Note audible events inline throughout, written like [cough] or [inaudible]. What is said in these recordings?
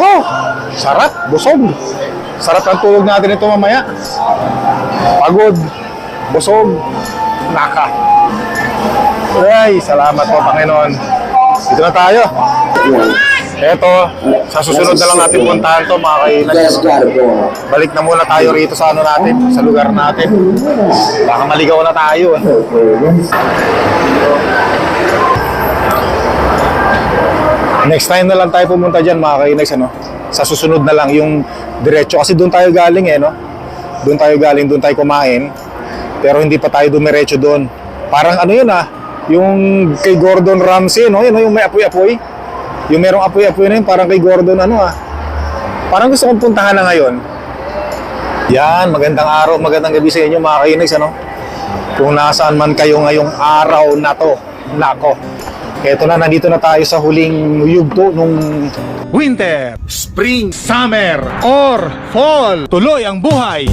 Oh, sarap, busog. Sarap ang tulog natin ito mamaya. Pagod, busog, naka. Ay, salamat po Panginoon. Dito na tayo. Eto, sa susunod na lang natin puntahan to mga kainan. Balik na muna tayo rito sa ano natin, sa lugar natin. Baka maligaw na tayo. Next time na lang tayo pumunta dyan mga kainex, ano? Sa susunod na lang yung diretso. Kasi doon tayo galing eh, no? Doon tayo galing, doon tayo kumain. Pero hindi pa tayo dumiretso doon. Parang ano yun ah, yung kay Gordon Ramsay, no? Yun, yung may apoy-apoy. Yung merong apoy-apoy na yun, parang kay Gordon ano ah. Parang gusto kong puntahan na ngayon. Yan, magandang araw, magandang gabi sa inyo mga kainex, ano? Kung nasaan man kayo ngayong araw na to, nako. Eto na, nandito na tayo sa huling yugto nung Winter, Spring, Summer, or Fall. Tuloy ang buhay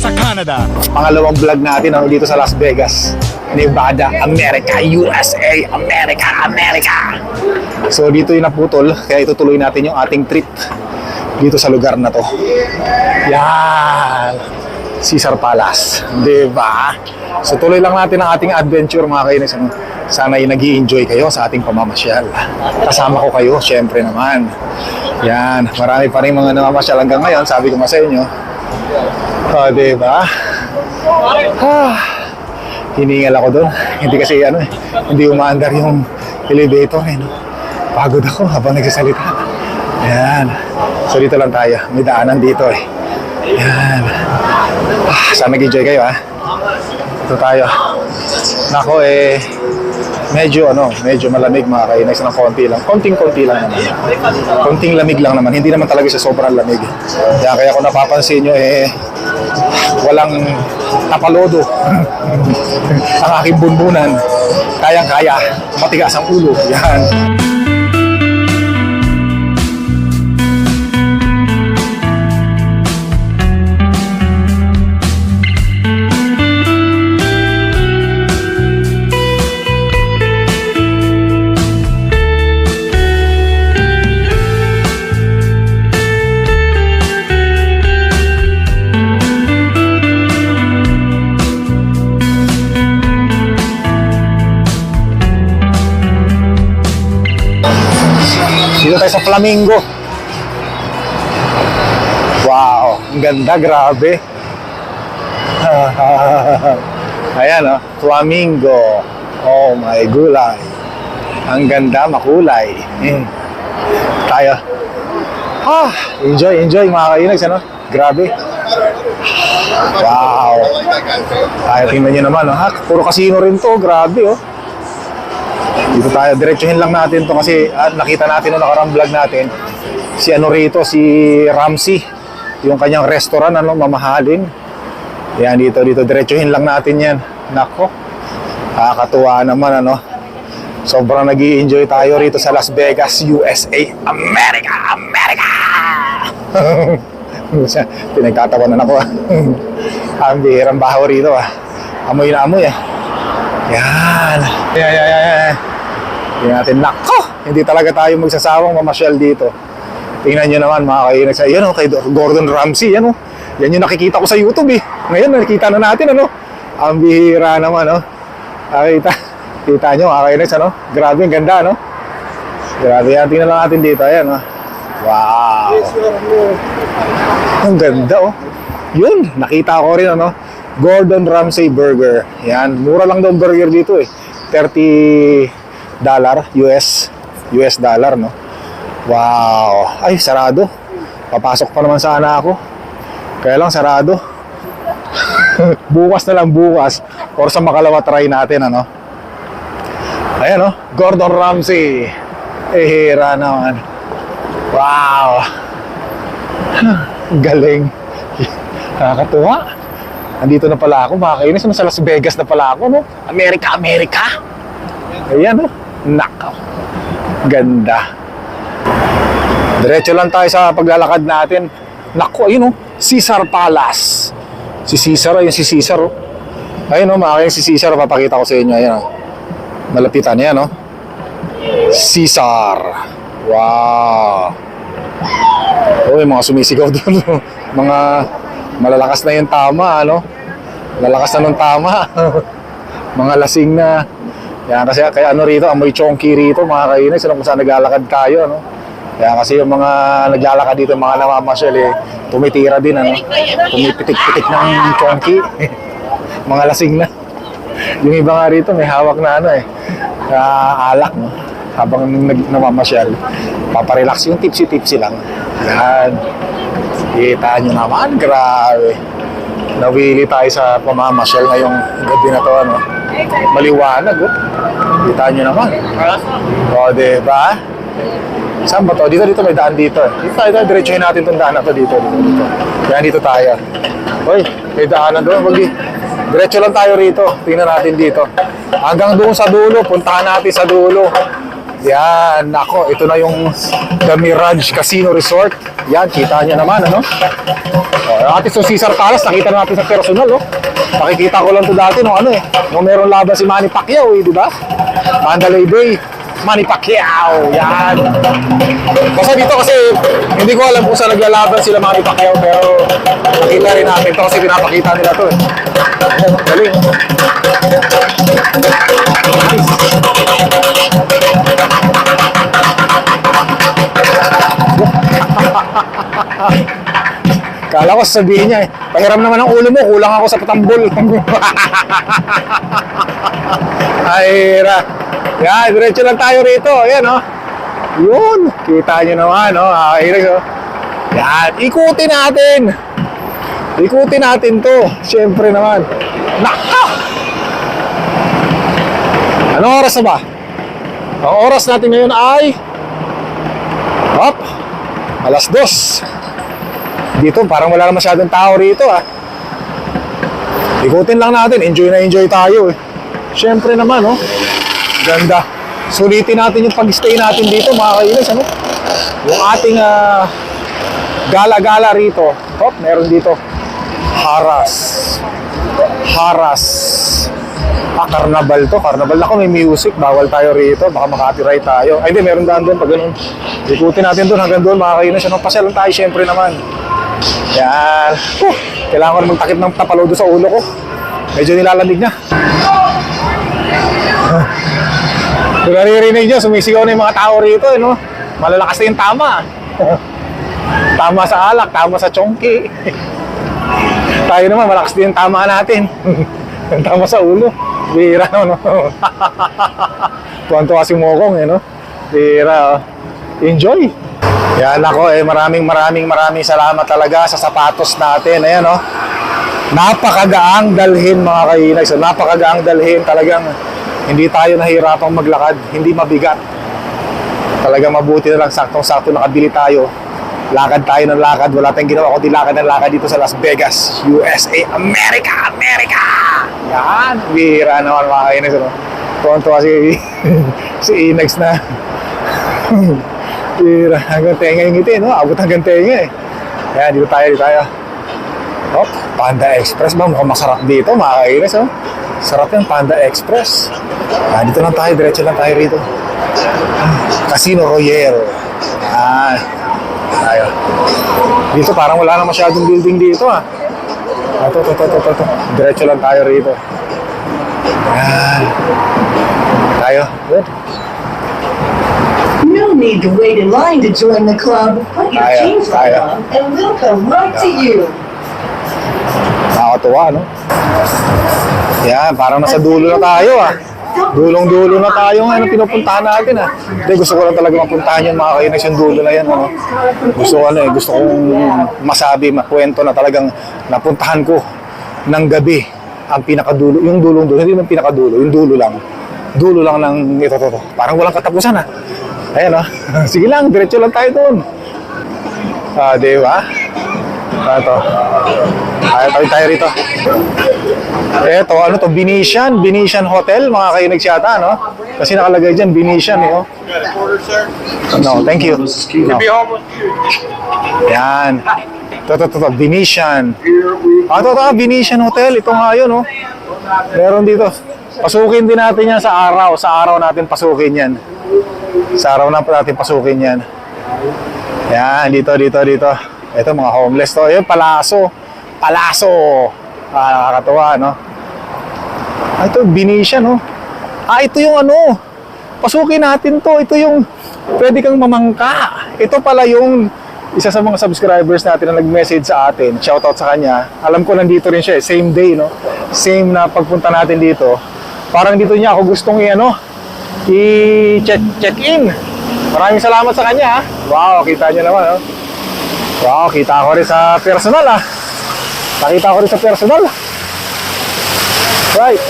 sa Canada. pangalawang vlog natin ano, dito sa Las Vegas, Nevada, America, USA, America, America. So dito yung naputol, kaya itutuloy natin yung ating trip dito sa lugar na to. Yan! Caesar Palace. Di ba? So tuloy lang natin ang ating adventure mga kainis. Sana ay nag enjoy kayo sa ating pamamasyal. Kasama ko kayo, syempre naman. Yan, marami pa rin mga namamasyal hanggang ngayon. Sabi ko nga sa inyo, Oh, di ba? Ah, hiningal ako doon. Hindi kasi ano eh, hindi umaandar yung elevator eh. No? Pagod ako habang nagsasalita. Yan. So dito lang tayo. May daanan dito eh. Yan. Ah, sana nag-enjoy kayo ha. Ito tayo. Nako eh, medyo ano, medyo malamig mga kainex ng konti lang. Konting-konti lang naman. Konting lamig lang naman. Hindi naman talaga siya sobrang lamig. Kaya kaya kung napapansin nyo eh, walang tapalodo [laughs] ang aking bunbunan. Kayang-kaya, matigas ang ulo. Yan. Flamingo. Wow, ang ganda, grabe. [laughs] Ayan oh, Flamingo. Oh my gulay. Ang ganda, makulay. Mm. Tayo. Ah, enjoy, enjoy mga kainags, ano? Grabe. Wow. Tayo, tingnan nyo naman, oh. Ha? Puro casino rin to, grabe, oh. Dito tayo, diretsuhin lang natin to kasi ah, nakita natin nung nakarang vlog natin si ano rito, si Ramsey yung kanyang restaurant, ano, mamahalin. Yan dito, dito, diretsuhin lang natin yan. Nako, nakakatuwa naman ano. Sobrang nag enjoy tayo rito sa Las Vegas, USA America, America! [laughs] Pinagtatawanan ako ah. [laughs] Ang bihirang baho rito ah. Amoy na amoy ah. Yan. Yan, yan, yan, yan. Tingnan natin. Nako! Hindi talaga tayo magsasawang mamasyal dito. Tingnan nyo naman mga kainis. Yan o, kay Gordon Ramsay. Yan o. Yan yung nakikita ko sa YouTube eh. Ngayon, nakikita na natin ano. Ang bihira naman no. Nakita. Kita nyo mga kainis ano. Grabe, ang ganda no. Grabe yan. Tingnan lang natin dito. Ayan o. Wow. Ang ganda oh. Yun, nakita ko rin ano. Gordon Ramsay Burger. Yan, mura lang daw burger dito eh. 30 dollar US US dollar no. Wow. Ay, sarado. Papasok pa naman sana ako. Kaya lang sarado. [laughs] bukas na lang bukas or sa makalawa try natin ano. Ayan oh, Gordon Ramsay. Eh, hira naman. Wow. [laughs] Galing. Nakakatuwa. Andito na pala ako, mga kainis. Nasa Las Vegas na pala ako, no? Amerika, Amerika! Ayan, no? Nakaw. Ganda. Diretso lang tayo sa paglalakad natin. Nako, ayun, no? Caesar Palace. Si Caesar, ayun si Caesar, oh. Ayun? Mga kainis, si Caesar, papakita ko sa inyo. Ayan, oh. Malapitan yan, no? Caesar. Wow. Oh, may mga sumisigaw [laughs] doon. mga malalakas na yung tama, ano? Lalakas na ng tama. [laughs] mga lasing na. Yan kasi kaya ano rito, amoy chonky rito mga kainis, ano kung saan naglalakad tayo, ano? Kaya kasi yung mga naglalakad dito, mga namamasyal eh, tumitira din, ano? Tumipitik-pitik ng chonky. [laughs] mga lasing na. Yung iba nga rito, may hawak na ano eh, na alak, no? Habang nag paparelax yung tipsy-tipsy lang. Yan. Kita nyo naman, grabe. Nawili tayo sa pamamasyal ngayong gabi na to, ano? Maliwanag, oh. Kita nyo naman. O, diba? Saan ba to? Dito, dito, may daan dito. eh. Dito tayo, diretsuhin natin itong daan na to dito, dito, dito. Kaya dito tayo. Hoy, may daanan doon. Wag di- Diretso lang tayo rito. Tingnan natin dito. Hanggang doon sa dulo, puntahan natin sa dulo. Yan, nako, ito na yung The Mirage Casino Resort. Yan, kita niya naman, ano? Oh, atin sa Caesar Palace, nakita na natin sa personal, oh. Nakikita ko lang to dati nung ano eh, nung meron laban si Manny Pacquiao, eh, di ba? Mandalay Bay, Manny Pacquiao, yan. Kasi dito kasi, hindi ko alam kung saan naglalaban sila Manny Pacquiao, pero nakita rin natin to kasi pinapakita nila to eh. Galing. Kala ko sabihin niya eh, pahiram naman ang ulo mo, kulang ako sa patambol. Ay, ra. Yan, diretso lang tayo rito. Yan, oh. Yun, kita nyo naman, oh. Ay, oh. Yan, ikutin natin. Ikutin natin to. Siyempre naman. Naka! Anong oras na ba? Ang oras natin ngayon ay... Hop! Alas dos. Dito, parang wala na masyadong tao rito ah. Ikutin lang natin, enjoy na enjoy tayo eh. Siyempre naman, oh. Ganda. Sulitin natin yung pag-stay natin dito, mga kainis, ano? Yung ating ah, gala-gala rito. Hop, meron dito. Haras. Haras. Ah, carnival to. Carnival ako, may music. Bawal tayo rito. Baka makapiright tayo. Ay, hindi, meron daan doon pag ganun. Ikutin natin doon hanggang doon, mga kainis. Ano, pasyalan tayo, siyempre naman. Yan. Uh, kailangan ko magtakip ng tapalo doon sa ulo ko. Medyo nilalamig na. Ah. Kung naririnig nyo, sumisigaw na yung mga tao rito, eh, no? Malalakas na yung tama. [laughs] tama sa alak, tama sa chonky. [laughs] Tayo naman, malakas din yung tama natin. [laughs] Yung tama sa ulo. Bira, no? no? Tuwan-tuwa si Mokong, eh, no? Bira, oh. Enjoy! Yan ako, eh, maraming maraming maraming salamat talaga sa sapatos natin. Ayan, no? Napakagaang dalhin, mga kainay. So, napakagaang dalhin. Talagang hindi tayo nahihirapang maglakad. Hindi mabigat. Talagang mabuti na lang saktong-sakto nakabili tayo. Lakad tayo ng lakad. Wala tayong ginawa kundi lakad ng lakad dito sa Las Vegas, USA, America, America! Yan, bihira naman mga kainis. Ano? Tuwan-tuwa si, [laughs] si Inags na [laughs] bihira. Hanggang tenga yung ngiti, no? Abot hanggang tenga eh. Yan, dito tayo, dito tayo. Oh, Panda Express ba? Mukhang masarap dito, mga kainis. Oh. Sarap yung Panda Express. Ah, dito lang tayo, diretso lang tayo rito. Casino Royale. Ah, tayo. Dito parang wala na masyadong building dito ah. Ito, ito, ito, ito, ito. Diretso lang tayo rito. Yan. Tayo. Good. No need to wait in line to join the club. Put your Kaya, jeans kaya. on and we'll come right to you. Nakakatuwa, no? Yan, parang nasa dulo na tayo ah. Dulong-dulo na tayo ngayon pinupuntahan natin ah. Hindi, gusto ko lang talaga mapuntahan yun mga kainis yung dulo na yan. Ano? Gusto ko ano eh, gusto kong masabi, makwento na talagang napuntahan ko ng gabi ang pinakadulo, yung dulong dulo, hindi man pinakadulo, yung dulo lang. Dulo lang ng ito, ito, ito. Parang walang katapusan ah. Ayan ah. [laughs] Sige lang, diretso lang tayo doon. Ah, di ba? Ah, ito. Tayo, tayo, rito. Eto, ano to? Venetian, Venetian Hotel, mga kainig siyata, no? Kasi nakalagay dyan, Venetian, eh, oh. No, thank you. No. Yan. Ito, ito, ito, Venetian. Ah, ito, ito, Venetian Hotel. Ito nga yun, oh. Meron dito. Pasukin din natin yan sa araw. Sa araw natin pasukin yan. Sa araw na natin pasukin yan. Yan, dito, dito, dito. Ito mga homeless to. Ayun, palaso. Palaso. Ah, nakakatuwa, no? Ah, ito, Venetian, no? Ah, ito yung ano. Pasukin natin to. Ito yung pwede kang mamangka. Ito pala yung isa sa mga subscribers natin na nag-message sa atin. Shoutout sa kanya. Alam ko nandito rin siya. eh. Same day, no? Same na pagpunta natin dito. Parang dito niya ako gustong i-ano, i-check in. Maraming salamat sa kanya. ha. Wow, kita niyo naman. Oh. Wow, kita ko rin sa personal ah. Nakita ko rin sa personal. Right.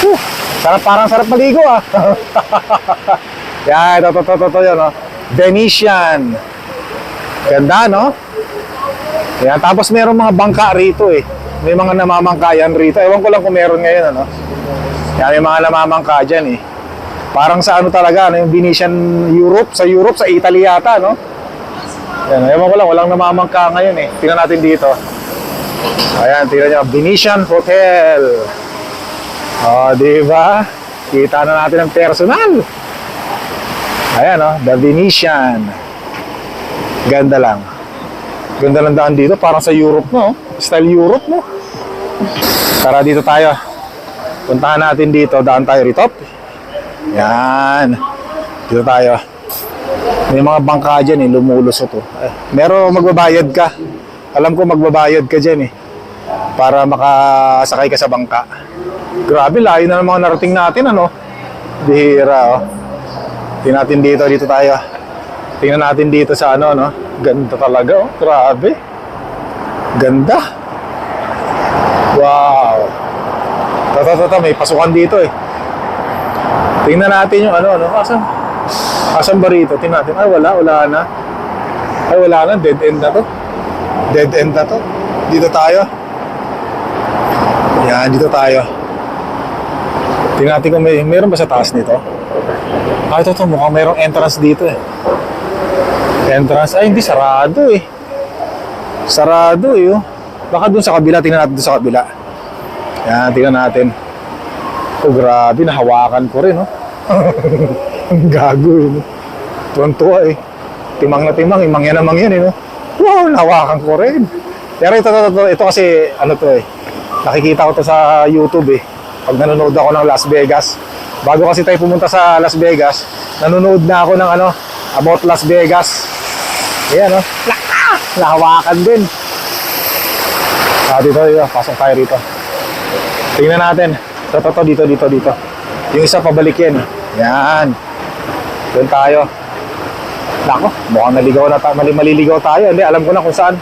Whew. Sarap, parang sarap maligo ah. [laughs] Yan, ito, ito, ito, ito, yun, oh. Venetian. Ganda, no? Yan, tapos meron mga bangka rito eh. May mga namamangka yan rito. Ewan ko lang kung meron ngayon, ano? Yan, may mga namamangka dyan eh. Parang sa ano talaga, ano, yung Venetian Europe, sa Europe, sa Italy yata, no? Yan, ewan ko lang, walang namamangka ngayon eh. Tingnan natin dito. Ayan, tingnan nyo, Venetian Hotel. O, di ba? Kita na natin ang personal. Ayan, oh, The Venetian. Ganda lang. Ganda lang daan dito, parang sa Europe, no? Style Europe, no? Tara dito tayo. Puntahan natin dito, daan tayo rito. Yan. Dito tayo. May mga bangka dyan eh, lumulusot oh. Eh, Meron magbabayad ka. Alam ko magbabayad ka dyan eh. Para makasakay ka sa bangka. Grabe, layo na ng mga narating natin ano. Bihira oh. Tingnan natin dito, dito tayo. Tingnan natin dito sa ano, no? Ganda talaga, oh. Grabe. Ganda. Wow. Tata, tata, may pasukan dito eh. Tingnan natin yung ano, ano. Asan? Asan ba rito? Tingnan natin. Ay, wala, wala na. Ay, wala na. Dead end na to. Dead end na to. Dito tayo. Yan, dito tayo. Tingnan natin kung may, meron ba sa taas nito? Ah, ito to. Mukhang merong entrance dito eh. Entrance. Ay, hindi. Sarado eh. Sarado eh. Oh. Baka dun sa kabila. Tingnan natin dun sa kabila. Yan, tingnan natin. Oh, grabe. Nahawakan ko rin, oh. [laughs] Ang gago eh. no? Tuwan-tuwa eh. Timang na timang. Imang yan amang yan eh. No? Wow, nahawakan ko rin. Pero ito, ito, ito, ito kasi, ano to eh. Nakikita ko to sa YouTube eh. Pag nanonood ako ng Las Vegas. Bago kasi tayo pumunta sa Las Vegas, nanonood na ako ng ano, about Las Vegas. Ayan, oh. Naka! Nahawakan din. Ah, dito, dito. Pasok tayo rito. Tingnan natin. Ito, ito, ito, dito, dito, dito. Yung isa pabalik yan. Yan. Doon tayo. Nako, mukhang naligaw na tayo. Mali, maliligaw tayo. Hindi, alam ko na kung saan.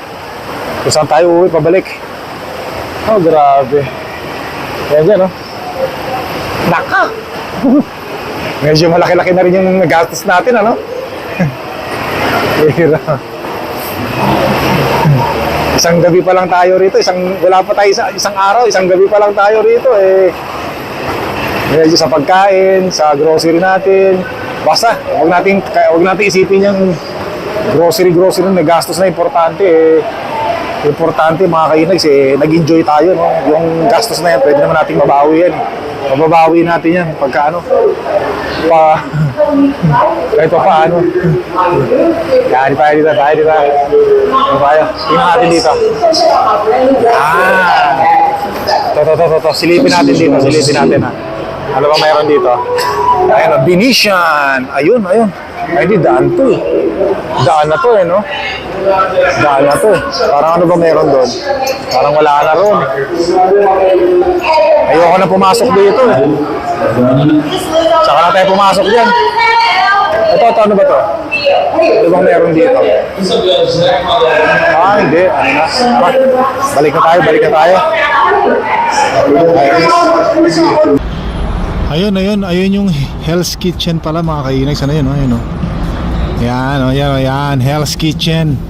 Kung saan tayo uuwi, pabalik. Oh, grabe. Yan dyan, oh. Naka! [laughs] Medyo malaki-laki na rin yung gastos natin, ano? [laughs] Hira. isang gabi pa lang tayo rito, isang wala pa tayo isa, isang araw, isang gabi pa lang tayo rito eh. Medyo sa pagkain, sa grocery natin. Basta, wag natin wag natin isipin yung grocery grocery na gastos na importante eh. Importante mga kainags eh, nag-enjoy tayo no. Yung gastos na yan, pwede naman nating mabawi yan. Mababawi natin yan pagka ano pa [laughs] kahit pa paano. Yan, tayo dito, tayo dito. Ano tayo? Tingnan natin dito. Ah! Ito, ito, ito. Silipin natin dito, silipin natin ha. Ano ba mayroon dito? Ayun, oh, Venetian. Ayun, ayun. Ay, di, daan to eh. Daan na to eh, no? Daan na to eh. Parang ano ba meron doon? Parang wala na ron. Ayoko na pumasok dito eh. Saka na tayo pumasok dyan. Ito, ito, ano ba to? Ano bang meron dito? Ah, hindi. Ano na? Tara, balik na tayo, balik na tayo. Ayun, ayun, ayun yung Hell's Kitchen pala mga kainags. Ano yun, oh, ayun, oh. Yan, oh, yan, oh, yan, Hell's Kitchen.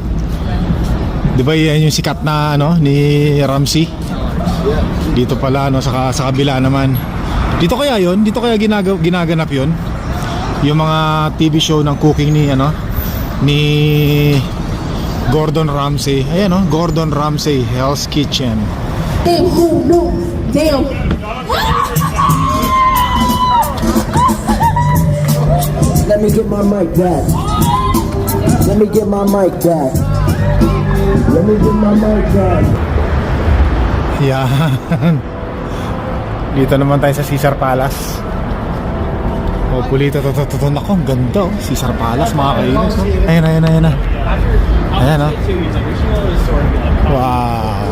Di ba yan yung sikat na, ano, ni Ramsey? Dito pala, ano, sa, sa kabila naman. Dito kaya yon Dito kaya ginaga, ginaganap yon Yung mga TV show ng cooking ni, ano, ni Gordon Ramsay. Ayan, oh, Gordon Ramsay, Hell's Kitchen. Damn, no, no, damn. [laughs] Let me get my mic back. Let me get my mic back. Let me get my mic back. Yan. Dito naman tayo sa Caesar Palace. Oh, pulito to to to to nako, ang ganda oh. Caesar Palace mga kainis. Oh. Ayan, ayan. Ayan oh. Wow.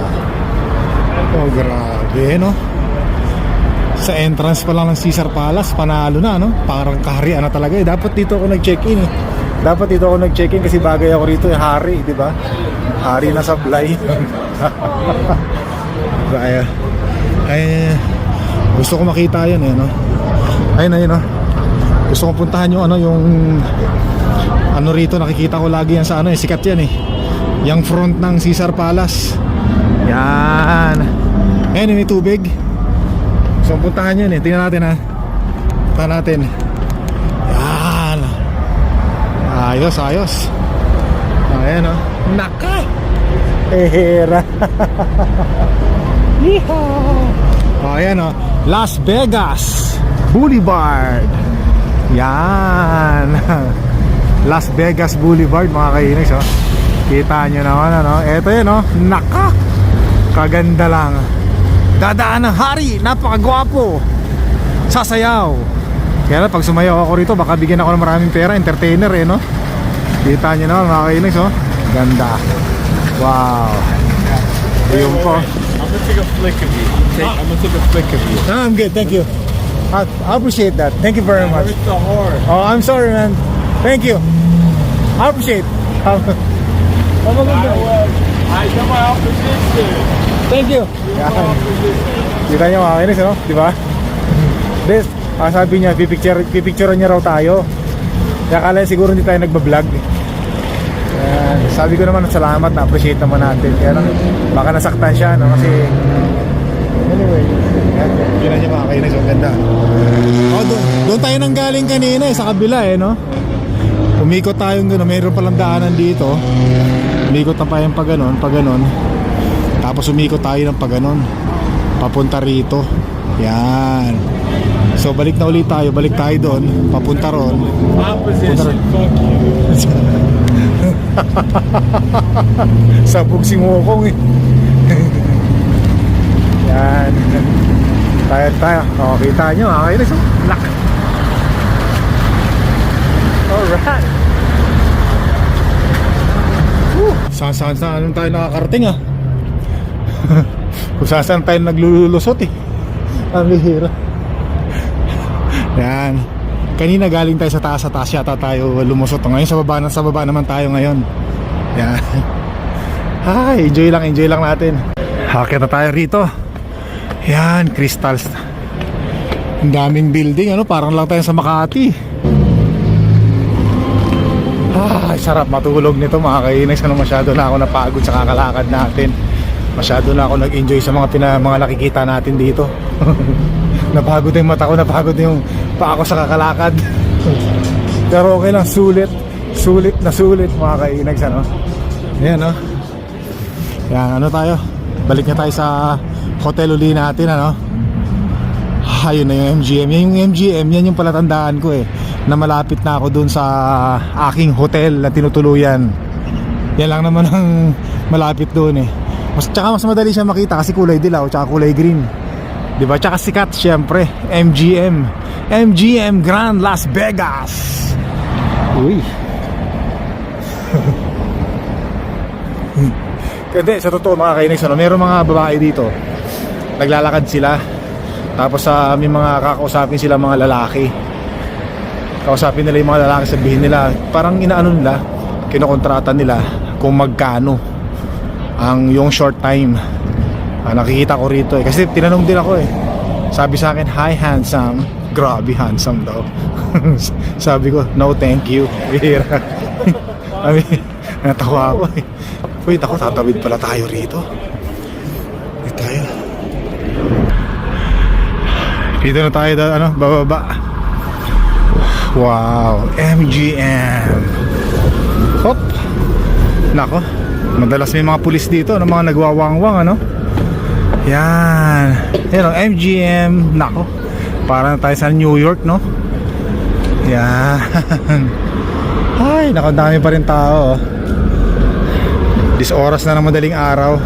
Oh, grabe no. Sa entrance pa lang ng Caesar Palace, panalo na no. Parang kaharian na talaga eh. Dapat dito ako nag-check-in eh. Dapat dito ako nag-check-in kasi bagay ako rito yung hari, di ba? Hari na sablay. [laughs] Kaya, ay, gusto ko makita yan eh, no? Ayun, ayun, no? Gusto ko puntahan yung ano, yung ano rito, nakikita ko lagi yan sa ano eh, sikat yan eh. Yung front ng Caesar Palace. Yan. Ayun, may tubig. Ko puntahan yan eh. Tingnan natin ha. Puntahan natin. Yan. Ayos, ayos. Ayan, oh. Naka! Ehera. [laughs] Yeehaw! Oh, ayan oh. Las Vegas Boulevard. Yan. [laughs] Las Vegas Boulevard mga kainis oh. Kita nyo naman ano. Ito yun oh. Naka. Kaganda lang. Dadaan ng hari. Napakagwapo. Sasayaw. Kaya lang, pag sumayaw ako rito, baka bigyan ako ng maraming pera. Entertainer eh no. Kita nyo naman mga kainis oh. Ganda. Wow. Ayun po. I'm gonna take a flick of you. Take, I'm gonna take a flick of you. No, I'm good. Thank you. I, I appreciate that. Thank you very much. It's the hard. Oh, I'm sorry, man. Thank you. I appreciate. Good day. I know my opposition. Thank you. Yan. Kita niyo mga kinis, no? Di ba? Des, ah, sabi niya, pipicture, pipicture niya raw tayo. Kaya kala siguro hindi tayo nagbablog. Yan. Sabi ko naman, salamat, na-appreciate naman natin. Kaya lang, baka nasaktan siya, no? Kasi, anyway, yan. Yun na niya mga kinis, ang ganda. Oh, doon, doon tayo nang galing kanina eh, sa kabila eh, no? Umikot tayong gano'n, mayroon palang daanan dito. Umikot na pa yung pag ganon, pag ganon. Tapos umikot tayo ng pag ganon. Papunta rito. Yan. So balik na ulit tayo, balik tayo doon, papunta ron. Fuck you. [laughs] Sabog si Ngokong eh. [laughs] Yan. Tayo tayo. O, kita nyo. Okay na so. Lock. Alright. Woo. Saan saan saan tayo nakakarating ah. Kung saan saan tayo naglululusot eh. Ang bihira. Yan. Kanina galing tayo sa taas sa taas yata tayo lumusot. Ngayon sa baba na sa baba naman tayo ngayon. Yan. Ay, enjoy lang, enjoy lang natin. Hakit na tayo rito. Yan, crystals. Ang daming building, ano, parang lang tayo sa Makati. Ay, sarap matulog nito mga kainis. Ano, masyado na ako napagod sa kakalakad natin. Masyado na ako nag-enjoy sa mga, pina, mga nakikita natin dito. [laughs] napagod yung mata ko, napagod yung pa ako sa kakalakad. [laughs] Pero okay lang, sulit. Sulit na sulit mga kainags, ano. Ayan, no. Yan, ano tayo? Balik na tayo sa hotel uli natin, ano. Ayun na yung MGM. Yan yung MGM, yan yung palatandaan ko eh. Na malapit na ako dun sa aking hotel na tinutuluyan. Yan lang naman ang malapit doon eh. Mas, tsaka mas madali siya makita kasi kulay dilaw tsaka kulay green. 'Di ba? Tsaka sikat syempre, MGM. MGM Grand Las Vegas. Uy. [laughs] Hindi, sa totoo mga kainis, ano, meron mga babae dito. Naglalakad sila. Tapos sa may mga kakausapin sila mga lalaki. Kausapin nila yung mga lalaki, sabihin nila, parang inaano nila, kinokontrata nila kung magkano ang yung short time. Ah, nakikita ko rito eh. Kasi tinanong din ako eh. Sabi sa akin, hi handsome. Grabe handsome daw. [laughs] Sabi ko, no thank you. Bihira. [laughs] Sabi, natawa ako eh. Wait ako, tatawid pala tayo rito. Dito tayo. Dito na tayo, da- ano, bababa. Wow, MGM. Hop. Nako, madalas may mga pulis dito, no, mga nagwawangwang, ano. Yan. Yan MGM. Nako, para na tayo sa New York, no. Yan. [laughs] Ay, ang dami pa rin tao. oh. Dis oras na ng madaling araw.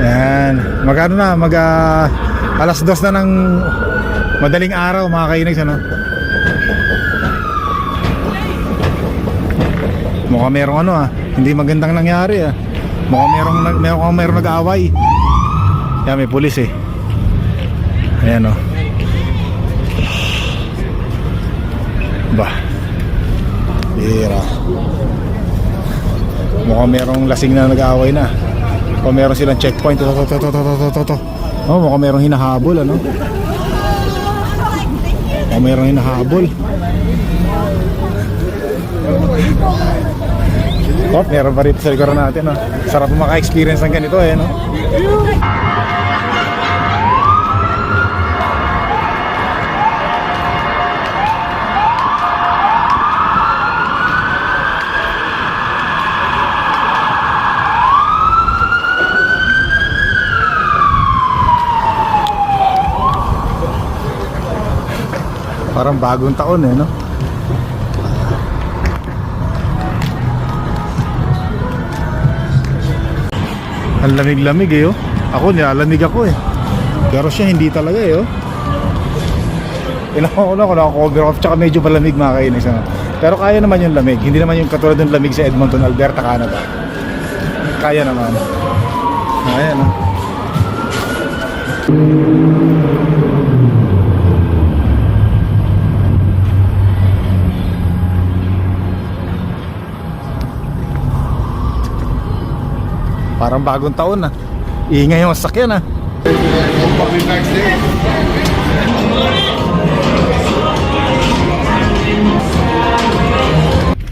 Yan. Magano na, mag ah, alas dos na ng madaling araw mga kainags ano. Mukhang merong ano ah, hindi magandang nangyari ah. Mukhang merong, merong, merong nag-aaway. Yan, may pulis eh. Ayan oh. Ba. Bira. Mukhang merong lasing na nag-aaway na. O meron silang checkpoint. To, to, to, to, to, to, to, to. Oh, mukhang merong hinahabol, ano? Mukhang merong hinahabol. Oh, meron pa rito sa likuran natin, no? Sarap maka-experience ng ganito, eh, no? Parang bagong taon, eh, no? Ang lamig-lamig eh oh. Ako nilalamig ako eh. Pero siya hindi talaga eh oh. Ilang ko na ako naka-cover off tsaka medyo malamig mga ano. Pero kaya naman yung lamig. Hindi naman yung katulad ng lamig sa Edmonton, Alberta, Canada. Kaya naman. Ayan oh. Parang bagong taon na. Ingay yung sasakyan ah.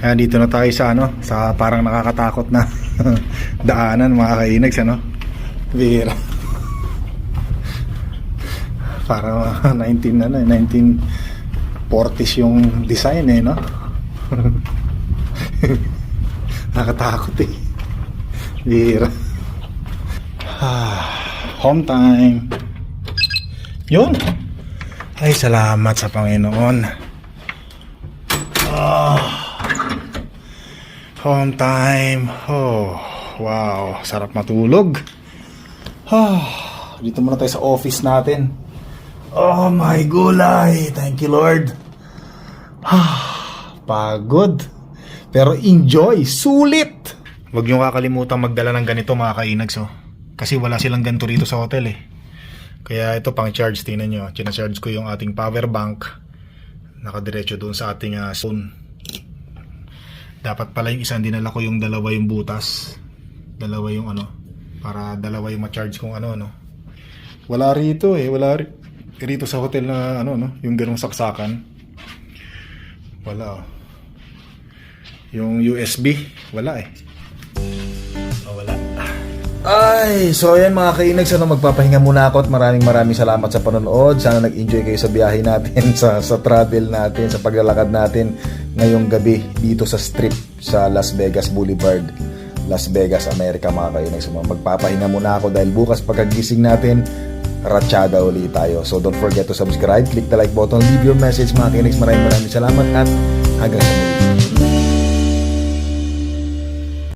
Ayan, dito na tayo sa ano, sa parang nakakatakot na [laughs] daanan mga kainags ano. Bira. Parang 19 ano, eh, 1940s yung design eh, no? [laughs] Nakatakot eh. Bira. [sighs] Home time. Yun. Ay, salamat sa Panginoon. Ah, home time. Oh, wow. Sarap matulog. Ah, dito muna tayo sa office natin. Oh my gulay. Thank you, Lord. Ah, pagod. Pero enjoy. Sulit. Huwag niyo kakalimutan magdala ng ganito mga kainags oh. Kasi wala silang ganito rito sa hotel eh. Kaya ito pang charge, tingnan nyo. China-charge ko yung ating power bank. Nakadiretso doon sa ating ah, phone. Dapat pala yung isang dinala ko yung dalawa yung butas. Dalawa yung ano. Para dalawa yung ma-charge kong ano ano. Wala rito eh. Wala ri- rito sa hotel na ano no. Yung ganong saksakan. Wala oh. Yung USB. Wala eh. Oh, wala. Ay, so ayan mga kainags, ano, magpapahinga muna ako at maraming maraming salamat sa panonood. Sana nag-enjoy kayo sa biyahe natin, [laughs] sa, sa travel natin, sa paglalakad natin ngayong gabi dito sa strip sa Las Vegas Boulevard. Las Vegas, America mga kainags. So, magpapahinga muna ako dahil bukas pagkagising natin, ratsyada ulit tayo. So don't forget to subscribe, click the like button, leave your message mga kainags. Maraming maraming salamat at hanggang sa muli.